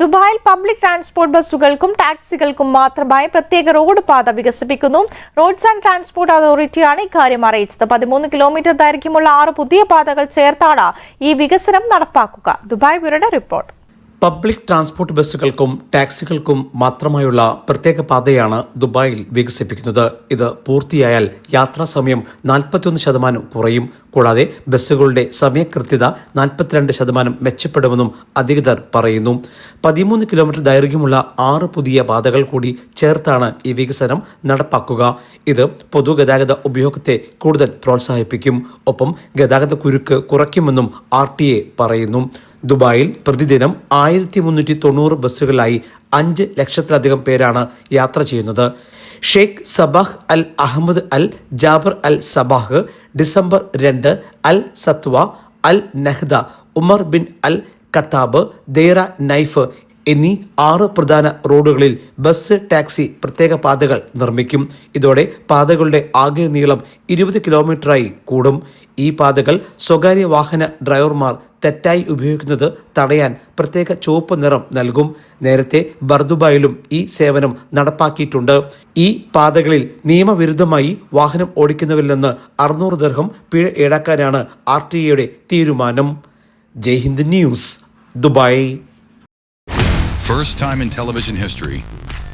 ദുബായിൽ public transport ബസ്സുകൾക്കും ടാക്സികൾക്കും മാത്രമായി പ്രത്യേക റോഡ് പാത വികസിപ്പിക്കുന്നു. റോഡ്സ് ആൻഡ് ട്രാൻസ്പോർട്ട് അതോറിറ്റിയാണ് ഇക്കാര്യം അറിയിച്ചത്. പതിമൂന്ന് കിലോമീറ്റർ ദൈർഘ്യമുള്ള ആറ് പുതിയ പാതകൾ ചേർത്താണ് ഈ വികസനം നടപ്പാക്കുക. ദുബായ് ബ്യൂറോയുടെ റിപ്പോർട്ട് പബ്ലിക് ട്രാൻസ്പോർട്ട് ബസ്സുകൾക്കും ടാക്സികൾക്കും മാത്രമായുള്ള പ്രത്യേക പാതയാണ് ദുബായിൽ വികസിപ്പിക്കുന്നത്. ഇത് പൂർത്തിയായാൽ യാത്രാ സമയം നാൽപ്പത്തിയൊന്ന് ശതമാനം കുറയും. കൂടാതെ ബസ്സുകളുടെ സമയകൃത്യത നാൽപ്പത്തിരണ്ട് ശതമാനം മെച്ചപ്പെടുമെന്നും അധികൃതർ പറയുന്നു. പതിമൂന്ന് കിലോമീറ്റർ ദൈർഘ്യമുള്ള ആറ് പുതിയ പാതകൾ കൂടി ചേർത്താണ് ഈ വികസനം നടപ്പാക്കുക. ഇത് പൊതുഗതാഗത ഉപയോഗത്തെ കൂടുതൽ പ്രോത്സാഹിപ്പിക്കും. ഒപ്പം ഗതാഗത കുരുക്ക് കുറയ്ക്കുമെന്നും ആർ പറയുന്നു. ദുബായിൽ പ്രതിദിനം ആയിരത്തി മുന്നൂറ്റി തൊണ്ണൂറ് ബസ്സുകളിലായി അഞ്ച് ലക്ഷത്തിലധികം പേരാണ് യാത്ര ചെയ്യുന്നത്. Sheikh Sabah Al Ahmad Al Jaber Al Sabah December രണ്ട് Al Satwa Al Nahda Umar bin Al Khattab Deira Naif എന്നീ ആറ് പ്രധാന റോഡുകളിൽ ബസ് ടാക്സി പ്രത്യേക പാതകൾ നിർമ്മിക്കും. ഇതോടെ പാതകളുടെ ആകെ നീളം ഇരുപത് കിലോമീറ്ററായി കൂടും. ഈ പാതകൾ സ്വകാര്യ വാഹന ഡ്രൈവർമാർ തെറ്റായി ഉപയോഗിക്കുന്നത് തടയാൻ പ്രത്യേക ചുവപ്പ് നിറം നൽകും. നേരത്തെ ബർദുബായിലും ഈ സേവനം നടപ്പാക്കിയിട്ടുണ്ട്. ഈ പാതകളിൽ നിയമവിരുദ്ധമായി വാഹനം ഓടിക്കുന്നവരിൽ നിന്ന് അറുന്നൂറ് ദർഹം പിഴ ഈടാക്കാനാണ് ആർ ടി എയുടെ തീരുമാനം. Jaihind news Dubai.